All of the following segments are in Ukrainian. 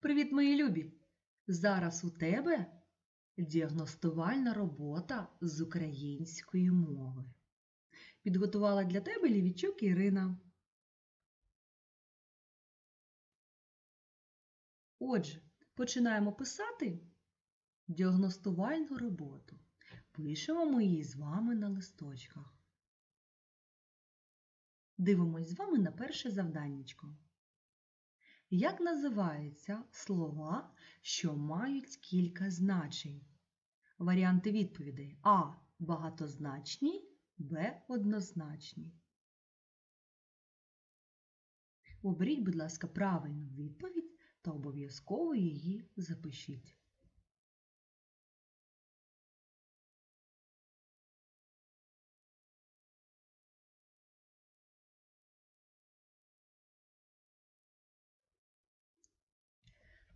Привіт, мої любі! Зараз у тебе діагностувальна робота з української мови. Підготувала для тебе Лівічук Ірина. Отже, починаємо писати діагностувальну роботу. Пишемо ми її з вами на листочках. Дивимось з вами на перше завданнячко. Як називаються слова, що мають кілька значень? Варіанти відповідей А. Багатозначні, Б. Однозначні. Оберіть, будь ласка, правильну відповідь та обов'язково її запишіть.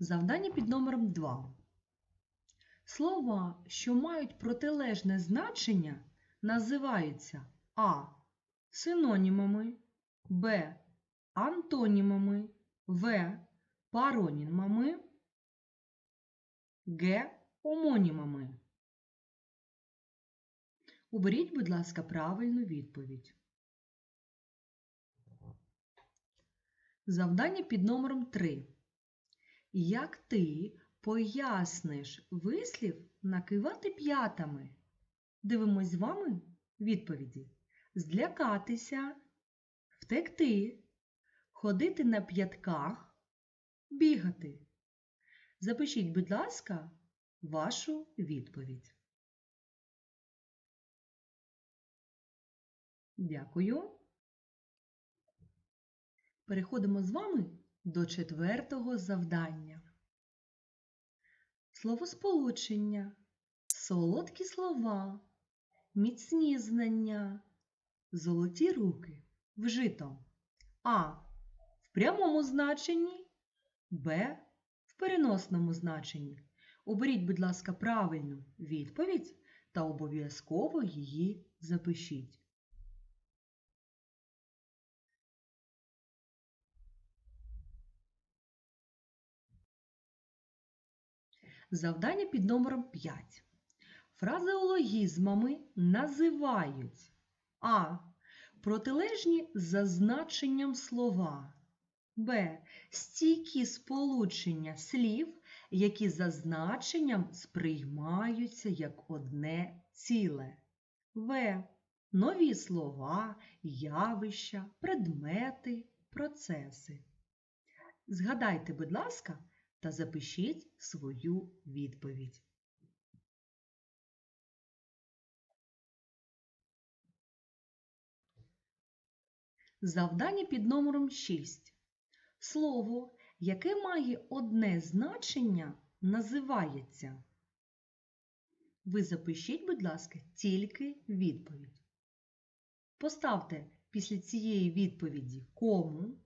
Завдання під номером 2. Слова, що мають протилежне значення, називаються А. Синонімами, Б. Антонімами, В. Паронімами, Г. Омонімами. Уберіть, будь ласка, правильну відповідь. Завдання під номером 3. Як ти поясниш вислів накивати п'ятами? Дивимось з вами відповіді. Злякатися, втекти, ходити на п'ятках, бігати. Запишіть, будь ласка, вашу відповідь. Дякую. Переходимо з вами до четвертого завдання. Словосполучення, солодкі слова, міцні знання, золоті руки вжито А. В прямому значенні, Б. В переносному значенні. Оберіть, будь ласка, правильну відповідь та обов'язково її запишіть. Завдання під номером 5. Фразеологізмами називають А. Протилежні за значенням слова. Б. Стійкі сполучення слів, які за значенням сприймаються як одне ціле. В. Нові слова, явища, предмети, процеси. Згадайте, будь ласка, та запишіть свою відповідь. Завдання під номером 6. Слово, яке має одне значення, називається. Ви запишіть, будь ласка, тільки відповідь. Поставте після цієї відповіді кому.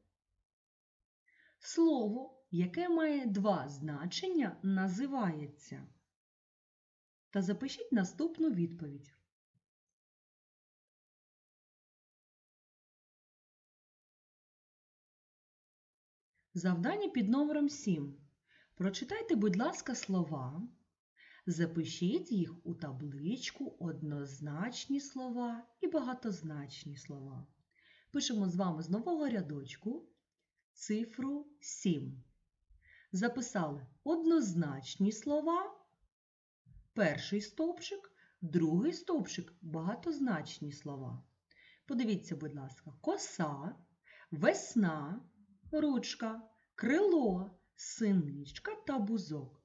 Слово, яке має два значення, називається. Та запишіть наступну відповідь. Завдання під номером 7. Прочитайте, будь ласка, слова. Запишіть їх у табличку однозначні слова і багатозначні слова. Пишемо з вами з нового рядочку цифру 7. Записали однозначні слова, перший стовпчик, другий стовпчик багатозначні слова. Подивіться, будь ласка, коса, весна, ручка, крило, синичка та бузок.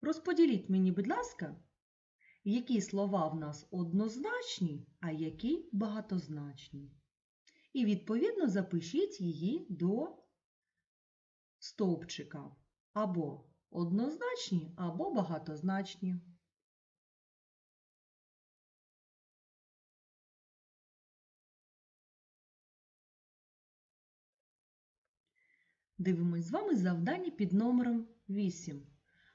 Розподіліть мені, будь ласка, які слова в нас однозначні, а які багатозначні. І, відповідно, запишіть її до стовпчика або однозначні, або багатозначні. Дивимось з вами завдання під номером 8.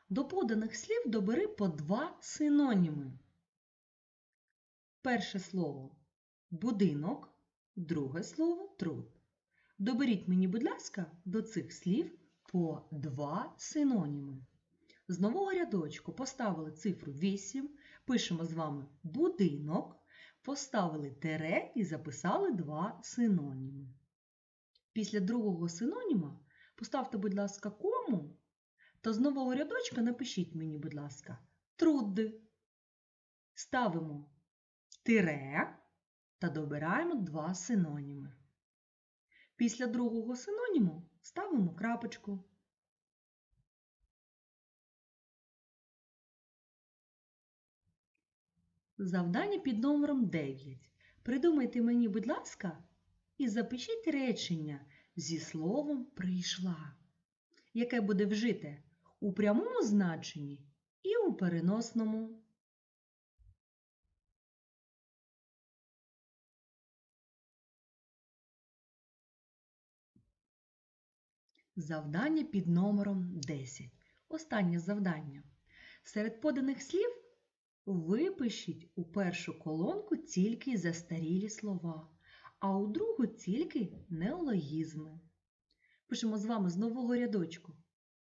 До поданих слів добери по два синоніми. Перше слово будинок, друге слово труд. Доберіть мені, будь ласка, до цих слів по два синоніми. З нового рядочку поставили цифру 8, пишемо з вами будинок, поставили тере і записали два синоніми. Після другого синоніма поставте, будь ласка, кому, то з нового рядочка напишіть мені, будь ласка, труд. Ставимо тире та добираємо два синоніми. Після другого синоніму ставимо крапочку. Завдання під номером 9. Придумайте мені, будь ласка, і запишіть речення зі словом прийшла, яке буде вжите у прямому значенні і у переносному. Завдання під номером 10. Останнє завдання. Серед поданих слів випишіть у першу колонку тільки застарілі слова, а у другу тільки неологізми. Пишемо з вами з нового рядочку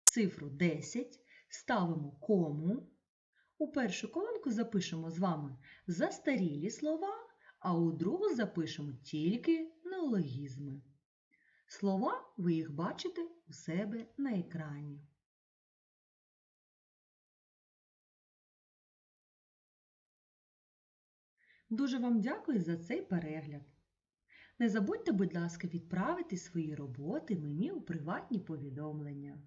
цифру 10, ставимо кому. У першу колонку запишемо з вами застарілі слова, а у другу запишемо тільки неологізми. Слова ви їх бачите у себе на екрані. Дуже вам дякую за цей перегляд. Не забудьте, будь ласка, відправити свої роботи мені у приватні повідомлення.